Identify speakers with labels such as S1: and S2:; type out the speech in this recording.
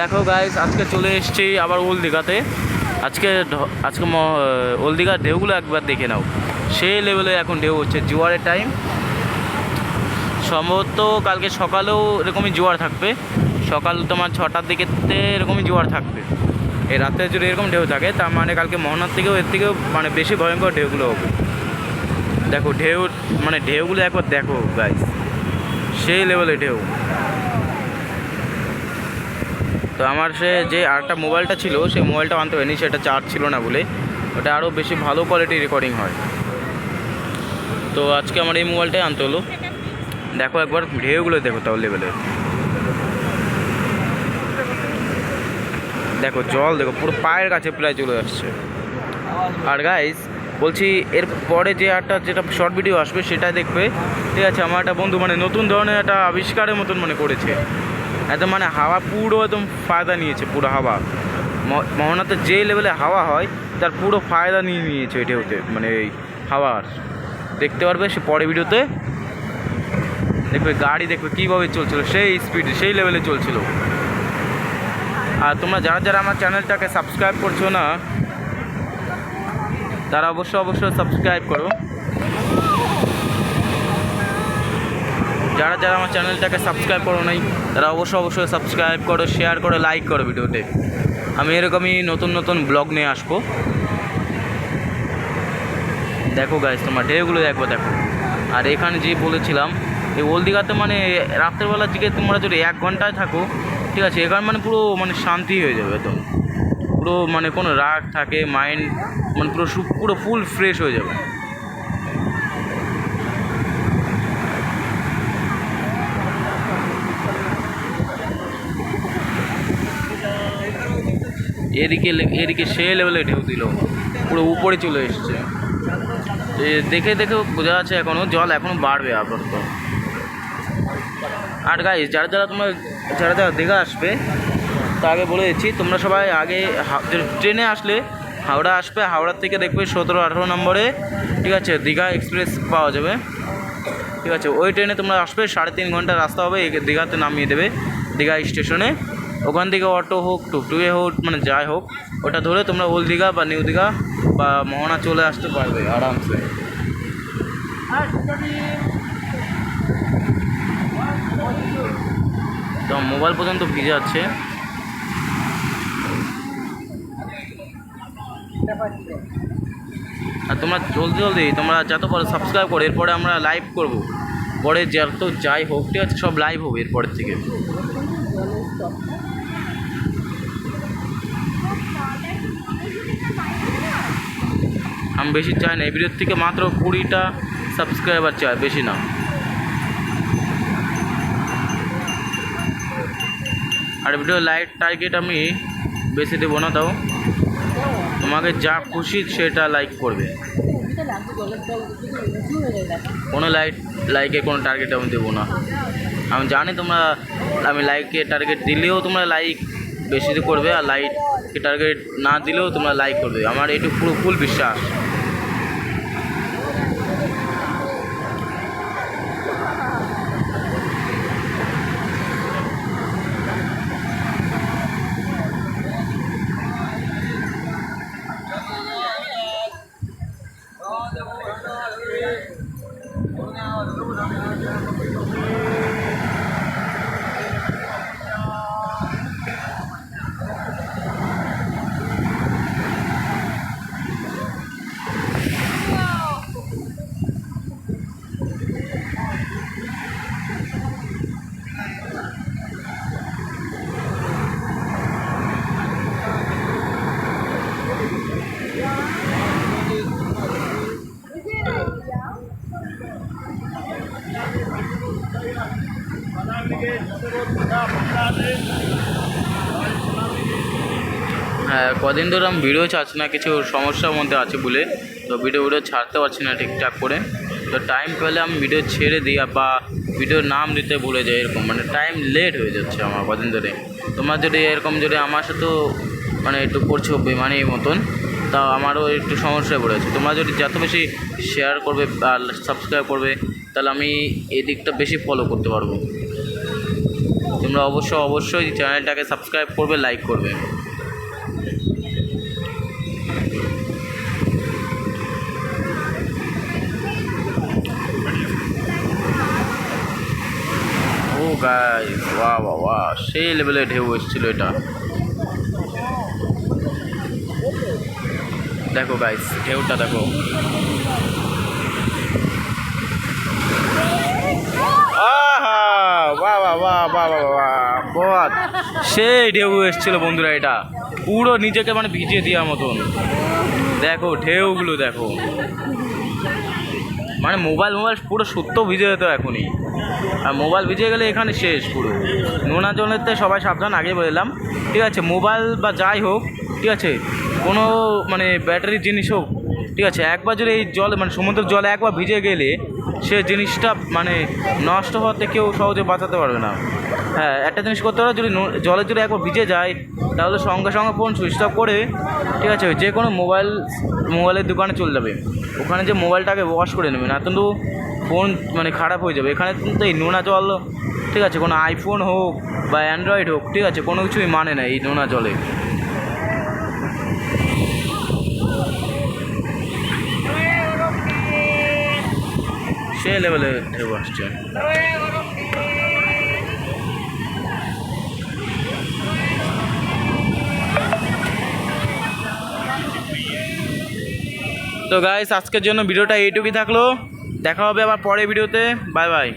S1: দেখো গাইস আজকে চলে এসেছি আবার ওল দীঘাতে আজকে আজকে ওল দীঘার ঢেউগুলো একবার দেখে নাও। সেই লেভেলে এখন ঢেউ হচ্ছে, জোয়ারের টাইম সম্ভবত কালকে সকালেও এরকমই জোয়ার থাকবে। সকাল তোমার ছটার দিকে এরকমই জোয়ার থাকবে। এই রাতে যদি এরকম ঢেউ থাকে, তার মানে কালকে মোহনার থেকেও, এর থেকেও মানে বেশি ভয়ঙ্কর ঢেউগুলো হবে। দেখো ঢেউ মানে ঢেউগুলো একবার দেখো গাইস সেই লেভেলে ঢেউ। তো আমার সে যে আরেকটা মোবাইলটা ছিল, সেই মোবাইলটা আনতে হয়নি সেটা চার্জ ছিল না বলে। ওটা আরও বেশি ভালো কোয়ালিটির রেকর্ডিং হয়। তো আজকে আমার এই মোবাইলটাই আনতে হলো। দেখো একবার ঢেউগুলো দেখো তাও লেভেলের দেখো জল, দেখো পুরো পায়ের কাছে প্রায় চলে আসছে। আর গাইস বলছি এর পরে যে একটা যেটা শর্ট ভিডিও আসবে সেটা দেখবে। ঠিক আছে, আমার একটা বন্ধু মানে নতুন ধরনের একটা আবিষ্কারের মতন মানে করেছে। একদম মানে হাওয়া পুরো একদম ফায়দা নিয়েছে, পুরো হাওয়া। মোহনাতে যে লেভেলে হাওয়া হয়, তার পুরো ফায়দা নিয়ে নিয়েছে এটা হতে মানে এই হাওয়ার দেখতে পারবে সে পরে ভিডিওতে। দেখবে গাড়ি দেখবে কীভাবে চলছিল, সেই স্পিডে সেই লেভেলে চলছিল। আর তোমরা যারা যারা আমার চ্যানেলটাকে সাবস্ক্রাইব করছ না, তারা অবশ্যই অবশ্যই সাবস্ক্রাইব করো। যারা যারা আমার চ্যানেলটাকে সাবস্ক্রাইব করো নাই, তারা অবশ্যই অবশ্যই সাবস্ক্রাইব করো শেয়ার করো লাইক করো ভিডিওতে। আমি এরকমই নতুন নতুন ব্লগ নিয়ে আসব। দেখো গাইজ তোমার ঢেউগুলো দেখব দেখো। আর এখানে যে বলেছিলাম, এই ওল মানে রাত্রেবেলার দিকে তোমরা যদি এক ঘন্টায় থাকো, ঠিক আছে, এখানে মানে পুরো মানে শান্তি হয়ে যাবে একদম। পুরো মানে কোনো রাগ থাকে মাইন্ড মানে পুরো পুরো ফুল ফ্রেশ হয়ে যাবে। এদিকে এদিকে সে লেভেলে ঢেউ দিল। পুরো উপরে চলে এসছে। দেখে দেখে বোঝা যাচ্ছে এখনও জল এখনও বাড়বে আপাতত। আর গাই যারা যারা তোমরা, যারা যারা দীঘা আসবে তা আগে বলে দিচ্ছি, তোমরা সবাই আগে ট্রেনে আসলে হাওড়া আসবে হাওড়ার থেকে দেখবে সতেরো আঠেরো নম্বরে, ঠিক আছে, দীঘা এক্সপ্রেস পাওয়া যাবে। ঠিক আছে, ওই ট্রেনে তোমরা আসবে, সাড়ে তিন ঘণ্টা রাস্তা হবে দীঘাতে নামিয়ে দেবে, দীঘা স্টেশনে। ওখান থেকে অটো হোক, টুকটুকে হোক মানে যাই হোক, ওটা ধরে তোমরা ওল দীঘা বা নিউ দীঘা বা মোহনা চলে আসতে পারবে আরামসে। তো মোবাইল পর্যন্ত ভিজে যাচ্ছে আর তোমরা জলদি জলদি, তোমরা যত পারো সাবস্ক্রাইব করো, এরপরে আমরা লাইভ করব। পরে যত যাই হোক, ঠিক আছে, সব লাইভ হবে এরপরের থেকে। আমি বেশি চাই না। এই ভিডিওর থেকে মাত্র কুড়িটা সাবস্ক্রাইবার চাই, বেশি না। আর ভিডিও লাইক টার্গেট আমি বেশি দেবো না তাও তোমাকে যা খুশি সেটা লাইক করবে। কোনো লাইক লাইকে কোনো টার্গেট আমি দেবো না। আমি জানি তোমরা, আমি লাইককে টার্গেট দিলেও তোমরা লাইক বেশি করবে আর লাইককে টার্গেট না দিলেও তোমরা লাইক করবে। আমার এটু পুরো ফুল বিশ্বাস। হ্যাঁ কদিন ধরে আমি ভিডিও ছাড়ছি না, কিছু সমস্যার মধ্যে আছে বলে, তো ভিডিও ভিডিও ছাড়তে পারছি না ঠিকঠাক করে। তো টাইম পেলে আমি ভিডিও ছেড়ে দিই বা ভিডিওর নাম দিতে ভুলে যাই, এরকম। মানে টাইম লেট হয়ে যাচ্ছে আমার কদিন ধরে। তোমরা যদি এরকম যদি আমার সাথেও মানে একটু করছ বেমানির মতন, তা আমারও একটু সমস্যায় পড়েছে তোমরা যদি যত বেশি শেয়ার করবে আর সাবস্ক্রাইব করবে, তাহলে আমি এই দিকটা বেশি ফলো করতে পারব। তোমরা অবশ্যই অবশ্যই চ্যানেলটাকে সাবস্ক্রাইব করবে লাইক করবে। ওয়া ওয়া ওয়া সেই লেভেলে ঢেউ এসেছিল এটা। দেখো গাইস ঢেউটা দেখো। সেই ঢেউ এসেছিল বন্ধুরা এটা। পুরো নিজেকে মানে ভিজিয়ে দেওয়ার মতন। দেখো ঢেউগুলো দেখো। মানে মোবাইল মোবাইল পুরো সত্য ভিজে যেত এখনই। আর মোবাইল ভিজে গেলে এখানে শেষ পুরো। নোনা জলেতে সবাই সাবধান, আগে বললাম। ঠিক আছে, মোবাইল বা যাই হোক, ঠিক আছে, কোনো মানে ব্যাটারির জিনিস হোক, ঠিক আছে, একবার যদি এই জল মানে সমুদ্রের জলে একবার ভিজে গেলে সে জিনিসটা মানে নষ্ট হওয়াতে কেউ সহজে বাঁচাতে পারবে না। হ্যাঁ একটা জিনিস করতে হবে, যদি জলে যদি একবার ভিজে যায়, তাহলে সঙ্গে সঙ্গে ফোন সুইচ অফ করে, ঠিক আছে, যে কোনো মোবাইল মোবাইলের দোকানে চলে যাবে। ওখানে যে মোবাইলটাকে ওয়াশ করে নেবে, না কিন্তু ফোন মানে খারাপ হয়ে যাবে। এখানে কিন্তু এই নোনা জল, ঠিক আছে, কোনো আইফোন হোক বা অ্যান্ড্রয়েড হোক, ঠিক আছে, কোনো কিছুই মানে না এই নোনা জলে। সে লেভেলে ঢেউ আসছে। তো গাইস আজকের জন্য ভিডিওটা এইটুকুই থাকল। দেখা হবে আবার পরে ভিডিওতে। Bye bye.